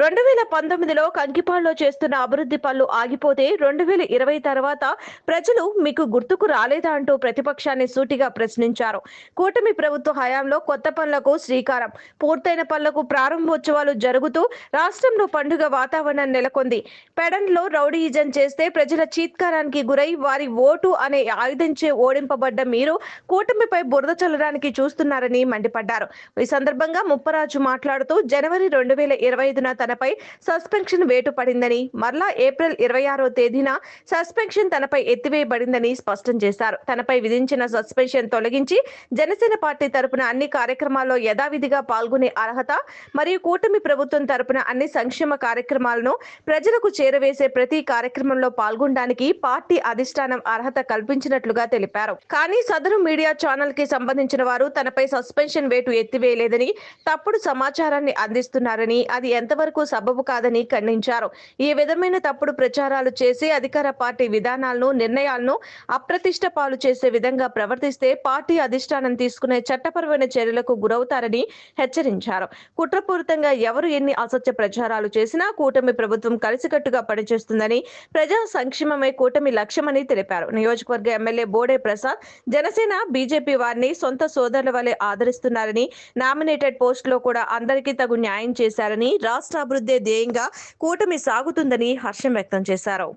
రెండు వేల పంతొమ్మిదిలో కంకిపాడులో చేస్తున్న అభివృద్ధి పనులు ఆగిపోతే రెండు వేల ఇరవై తర్వాత ప్రజలు మీకు గుర్తుకు రాలేదా అంటూ ప్రతిపక్షాన్ని సూటిగా ప్రశ్నించారు. కూటమి ప్రభుత్వ హయాంలో కొత్త పనులకు శ్రీకారం పూర్తయిన పనులకు ప్రారంభోత్సవాలు జరుగుతూ రాష్ట్రంలో పండుగ వాతావరణం నెలకొంది. పెడన్లో రౌడీయిజం చేస్తే ప్రజల చీత్కారానికి గురై వారి ఓటు అనే ఆయుధించే ఓడింపబడ్డ మీరు కూటమిపై బురద చల్లడానికి చూస్తున్నారని మండిపడ్డారు. ఈ సందర్భంగా ముప్పరాజు మాట్లాడుతూ జనవరి రెండు వేల ఇరవై ఐదున తనపై సస్పెన్షన్ వేటు పడిందని మరలా ఏప్రిల్ ఇరవై ఆరో తేదీన సస్పెన్షన్ తనపై ఎత్తివేయబడిందని స్పష్టం చేశారు. తనపై విధించిన సస్పెన్షన్ తొలగించి జనసేన పార్టీ తరపున అన్ని కార్యక్రమాల్లో యథావిధిగా పాల్గొనే అర్హత మరియు కూటమి ప్రభుత్వం తరపున అన్ని సంక్షేమ కార్యక్రమాలను ప్రజలకు చేరవేసే ప్రతి కార్యక్రమంలో పాల్గొనడానికి పార్టీ అధిష్టానం అర్హత కల్పించినట్లుగా తెలిపారు. కానీ సదరు మీడియా ఛానల్కి సంబంధించిన వారు తనపై సస్పెన్షన్ వేటు ఎత్తివేయలేదని తప్పుడు సమాచారాన్ని అందిస్తున్నారని అది ఎంతవరకు సబబు కాదని ఖండించారు. ఈ విధమైన తప్పుడు ప్రచారాలు చేసి అధికార పార్టీ విధానాలను నిర్ణయాలను అప్రతిష్ట పాలు చేసే విధంగా ప్రవర్తిస్తే పార్టీ అధిష్టానం తీసుకునే చట్టపరమైన చర్యలకు గురవుతారని హెచ్చరించారు. కుట్రపూరితంగా ఎవరు ఎన్ని అసత్య ప్రచారాలు చేసినా కూటమి ప్రభుత్వం కలిసికట్టుగా పనిచేస్తుందని ప్రజా సంక్షేమమే కూటమి లక్ష్యమని తెలిపారు. నియోజకవర్గ ఎమ్మెల్యే బోడే ప్రసాద్ జనసేన బీజేపీ వారిని సొంత సోదరుల వలె ఆదరిస్తున్నారని నామినేటెడ్ పోస్టులో కూడా అందరికీ తగు న్యాయం చేశారని రాష్ట్ర అభివృద్ధి ధ్యేయంగా కూటమి సాగుతుందని హర్షం వ్యక్తం చేశారు.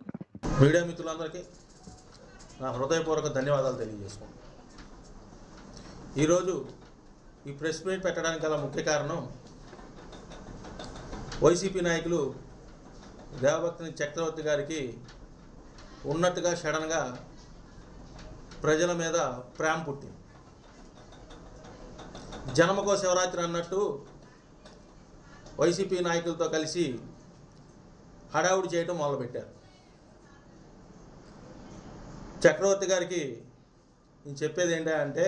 మీడియా మిత్రులందరికీ నా హృదయపూర్వక ధన్యవాదాలు తెలియజేసుకుంటాను ఈరోజు ఈ ప్రెస్ మీట్ పెట్టడానికి గల ముఖ్య కారణం వైసీపీ నాయకులు దేవభక్తిని చక్రవర్తి గారికి ఉన్నట్టుగా సడన్గా ప్రజల మీద ప్రేమ పుట్టింది. జనమకో శివరాత్రి అన్నట్టు వైసీపీ నాయకులతో కలిసి హడావుడి చేయడం మొదలుపెట్టారు. చక్రవర్తి గారికి నేను చెప్పేది ఏంటంటే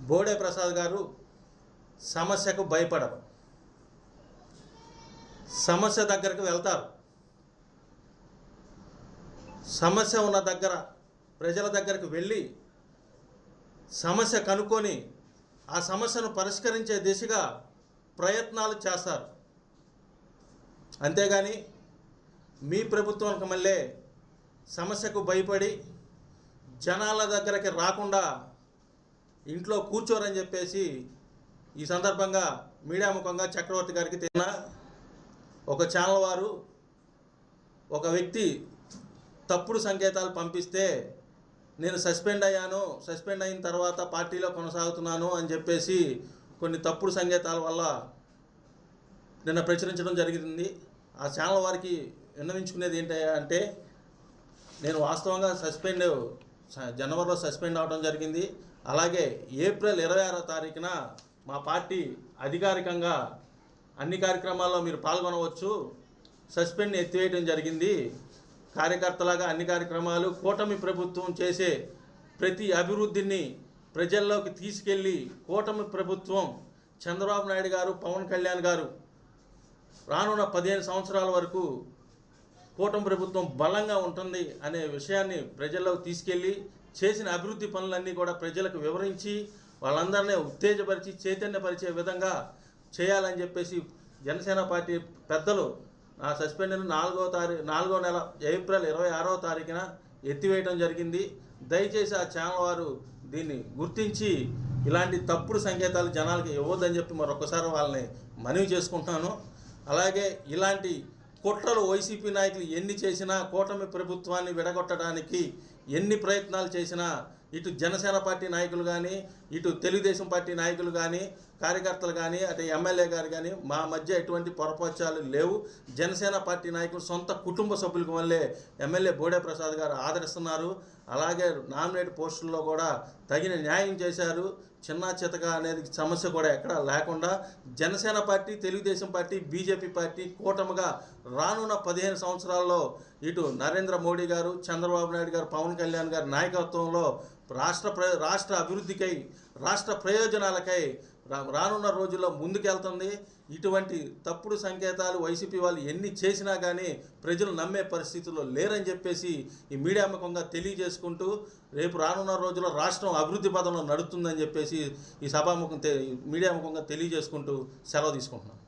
బోడే ప్రసాద్ గారు సమస్యకు భయపడరు. సమస్య దగ్గరకు వెళ్తారు. సమస్య ఉన్న దగ్గర ప్రజల దగ్గరకు వెళ్ళి సమస్య కనుక్కొని ఆ సమస్యను పరిష్కరించే దిశగా ప్రయత్నాలు చేస్తారు. అంతేగాని మీ ప్రభుత్వానికి మళ్ళీ సమస్యకు భయపడి జనాల దగ్గరికి రాకుండా ఇంట్లో కూర్చోరని చెప్పేసి ఈ సందర్భంగా మీడియా ముఖంగా చక్రవర్తి గారికి తిన్న ఒక ఛానల్ వారు ఒక వ్యక్తి తప్పుడు సంకేతాలు పంపిస్తే నేను సస్పెండ్ అయ్యాను సస్పెండ్ అయిన తర్వాత పార్టీలో కొనసాగుతున్నాను అని చెప్పేసి కొన్ని తప్పుడు సంకేతాల వల్ల నిన్న ప్రచురించడం జరిగింది. ఆ ఛానల్ వారికి విన్నవించుకునేది ఏంటి అంటే నేను వాస్తవంగా సస్పెండ్ జనవరిలో సస్పెండ్ అవడం జరిగింది. అలాగే ఏప్రిల్ ఇరవై ఆరో తారీఖున మా పార్టీ అధికారికంగా అన్ని కార్యక్రమాల్లో మీరు పాల్గొనవచ్చు. సస్పెండ్ ఎత్తివేయడం జరిగింది. కార్యకర్తలాగా అన్ని కార్యక్రమాలు కూటమి ప్రభుత్వం చేసే ప్రతి అభివృద్ధిని ప్రజల్లోకి తీసుకెళ్ళి కూటమి ప్రభుత్వం చంద్రబాబు నాయుడు గారు పవన్ కళ్యాణ్ గారు రానున్న పదిహేను సంవత్సరాల వరకు కూటమి ప్రభుత్వం బలంగా ఉంటుంది అనే విషయాన్ని ప్రజల్లోకి తీసుకెళ్ళి చేసిన అభివృద్ధి పనులన్నీ కూడా ప్రజలకు వివరించి వాళ్ళందరినీ ఉత్తేజపరిచి చైతన్యపరిచే విధంగా చేయాలని చెప్పేసి జనసేన పార్టీ పెద్దలు నా సస్పెండ్ నాలుగో తారీఖు నాలుగో నెల ఏప్రిల్ ఇరవై ఆరో తారీఖున ఎత్తివేయడం జరిగింది. దయచేసి ఆ ఛానల్ వారు దీన్ని గుర్తించి ఇలాంటి తప్పుడు సంకేతాలు జనాలకి ఇవ్వద్దని చెప్పి మరొకసారి వాళ్ళని మనవి చేసుకుంటున్నాను. అలాగే ఇలాంటి కుట్రలు వైసీపీ నాయకులు ఎన్ని చేసినా కూటమి ప్రభుత్వాన్ని విడగొట్టడానికి ఎన్ని ప్రయత్నాలు చేసినా ఇటు జనసేన పార్టీ నాయకులు కానీ ఇటు తెలుగుదేశం పార్టీ నాయకులు కానీ కార్యకర్తలు కానీ అటు ఎమ్మెల్యే గారు కానీ మా మధ్య ఎటువంటి పొరపక్షాలు లేవు. జనసేన పార్టీ నాయకులు సొంత కుటుంబ సభ్యులకు వల్లే ఎమ్మెల్యే బోడే ప్రసాద్ గారు ఆదరిస్తున్నారు. అలాగే నామినేట్ పోస్టుల్లో కూడా తగిన న్యాయం చేశారు. చిన్న చితక అనేది సమస్య కూడా ఎక్కడా లేకుండా Janasena party Telugu Desam party BJP party కూటమిగా రానున్న పదిహేను సంవత్సరాల్లో ఇటు నరేంద్ర మోడీ గారు చంద్రబాబు నాయుడు గారు పవన్ కళ్యాణ్ గారి నాయకత్వంలో రాష్ట్ర ప్ర రాష్ట్ర అభివృద్ధికై రాష్ట్ర ప్రయోజనాలకై రా- రానున్న రోజుల్లో ముందుకెళ్తుంది. ఇటువంటి తప్పుడు సంకేతాలు వైసీపీ వాళ్ళు ఎన్ని చేసినా కానీ ప్రజలు నమ్మే పరిస్థితుల్లో లేరని చెప్పేసి ఈ మీడియా ముఖంగా తెలియజేసుకుంటూ రేపు రానున్న రోజుల్లో రాష్ట్రం అభివృద్ధి పదంలో నడుస్తుందని చెప్పేసి ఈ సభాముఖం మీడియా ముఖంగా తెలియజేసుకుంటూ సెలవు తీసుకుంటున్నాం.